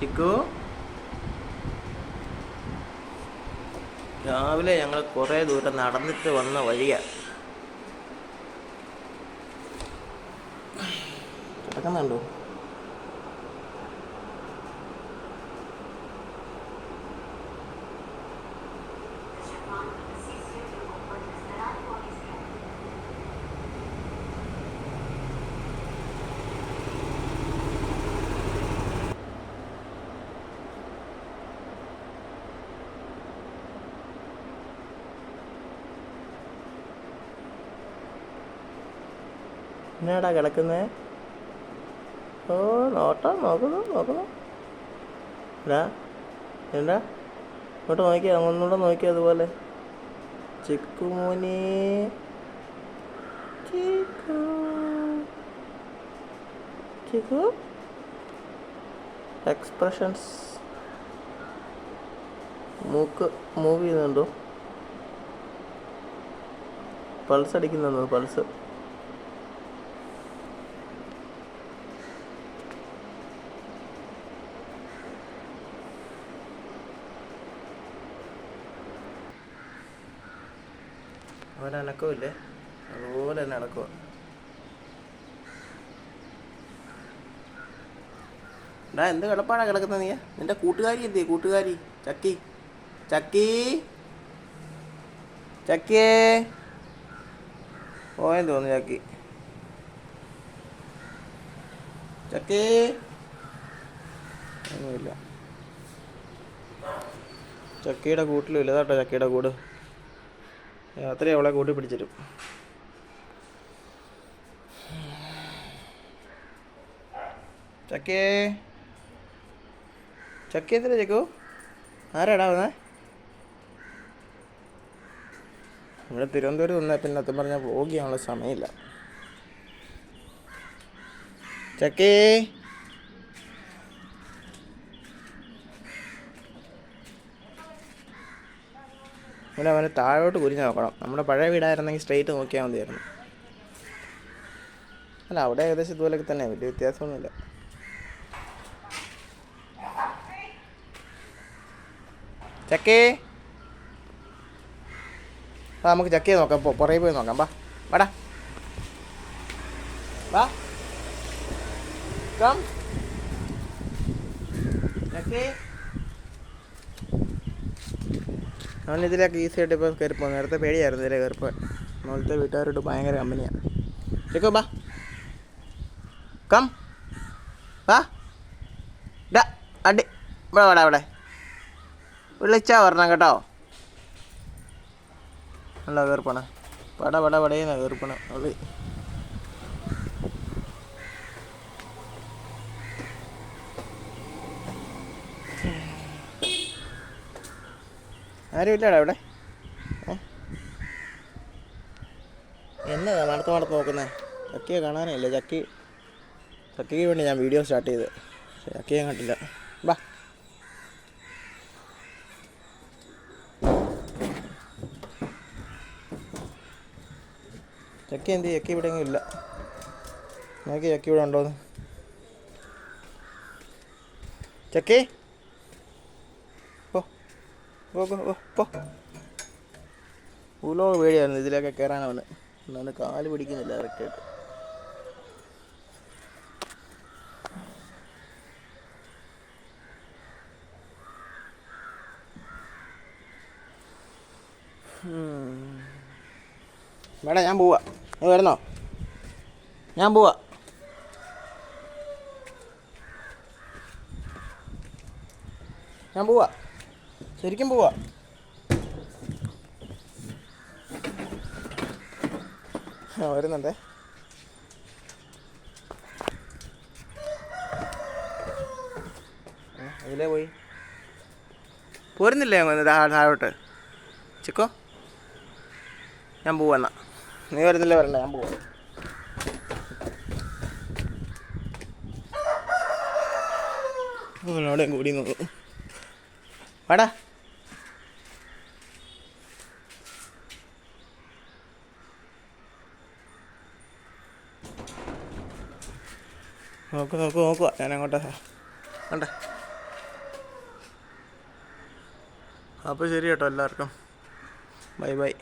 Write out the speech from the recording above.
ചിക്കു. രാവിലെ ഞങ്ങൾ കുറേ ദൂരം നടന്നിട്ട് വന്ന വഴിയാ. കിടക്കുന്നുണ്ടോ? എന്നാടാ കിടക്കുന്നേ? ഓ നോട്ടോ നോക്കുന്നു നോക്കുന്നു. എടാ എന്താ ഇങ്ങോട്ട് നോക്കിയാ ഒന്നുകൂടെ നോക്കിയാ അതുപോലെ. ചിക്കുമോനെ ചിക്കു ചിക്കു. എക്സ്പ്രഷൻസ് മൂക്ക് മൂവ് ചെയ്യുന്നുണ്ടോ? പൾസ് അടിക്കുന്നുണ്ടോ? പൾസ് അവൻ അനക്കമില്ലേ അതുപോലെ തന്നെ അടക്കുക ഡാ എന്ത് കിടപ്പാടാ കിടക്കുന്നത് നീ? നിന്റെ കൂട്ടുകാരി എന്തേ കൂട്ടുകാരി? ചക്കി. ചക്കി. ചക്കിയേ. പോയെന്ന് തോന്നുന്നു ചക്കി. ചക്കി. ഒന്നുമില്ല. ചക്കിയുടെ കൂട്ടിലും ഇല്ല. കേട്ടോ ചക്കിയുടെ കൂട്. രാത്രി അവളെ കൂട്ടി പിടിച്ചിരും ചക്കേ. ചക്ക എന്തിനാ ചക്കു? ആരാടാ വന്നേ? ഇവിടെ തിരുവനന്തപുരം വന്നാൽ പിന്നെ അത്തം പറഞ്ഞാൽ ചെയ്യാനുള്ള സമയമില്ല. ചക്കേ. ഇവിടെ അവനെ താഴോട്ട് കുരിഞ്ഞ് നോക്കണം. നമ്മുടെ പഴയ വീടായിരുന്നെങ്കിൽ സ്ട്രെയിറ്റ് നോക്കിയാൽ മതിയായിരുന്നു. അല്ല അവിടെ ഏകദേശം ഇതുപോലൊക്കെ തന്നെ. വലിയ വ്യത്യാസമൊന്നുമില്ല. ചക്കേ. ആ നമുക്ക് ചക്കയെ നോക്കാം. പുറകെ പോയി നോക്കാം. വാ വാടാ. വാ. കം ചക്കേ. അവൻ ഇതിലേക്ക് ഈസി ആയിട്ട് ഇപ്പോൾ കയറിപ്പോ. നേരത്തെ പേടിയായിരുന്നു ഇതിലെ കയറിപ്പോ. നമ്മളത്തെ വീട്ടുകാരോട് ഭയങ്കര കമ്പനിയാണ് ചെക്കോ ബാ. കം. ബാ. ഡാ അടി. ഇവിടെ വേടാ ഇവിടെ. വിളിച്ചാ വരണം കേട്ടോ. നല്ല കയറിപ്പണ. പട പട പടയെന്നാണ് കയറിപ്പണ. ഉള്ളി ആരും ഇല്ലടാ ഇവിടെ ഏ? എന്നതാ മണത്ത് മണത്ത് നോക്കുന്നേ. ചക്കിയെ കാണാനേ ഇല്ല ചക്കി ചക്കിക്ക് വേണ്ടി ഞാൻ വീഡിയോ സ്റ്റാർട്ട് ചെയ്ത്. പക്ഷേ ചക്കിയെ കണ്ടില്ല. ബാ. ചക്കി എന്ത് ചക്കി ഇവിടെ ഇല്ല. നോക്കി ചക്കി ഇവിടെ ഉണ്ടോന്ന്. ചക്കി? പോ. പോ പേടിയായിരുന്നു ഇതിലൊക്കെ കയറാൻ അവന്. എന്നാണ് കാൽ പിടിക്കുന്നില്ല കറക്റ്റായിട്ട് വേണ ഞാൻ പോവാ. നീ വരുന്നോ? ഞാൻ പോവാ. ഞാൻ പോവാ. ശരിക്കും പോവാ. വരുന്നുണ്ടേ. അതിലേ പോയി? പോരുന്നില്ലേ താഴോട്ട്? ചിക്കോ? ഞാൻ പോവാ നീ വരുന്നില്ലേ വരണ്ട ഞാൻ പോവാ. അവിടെ കൂടി നോക്കും വാടാ. നോക്കു നോക്കു നോക്കുക ഞാൻ അങ്ങോട്ട് കണ്ടേ? അപ്പോൾ ശരി കേട്ടോ എല്ലാവർക്കും. Bye bye.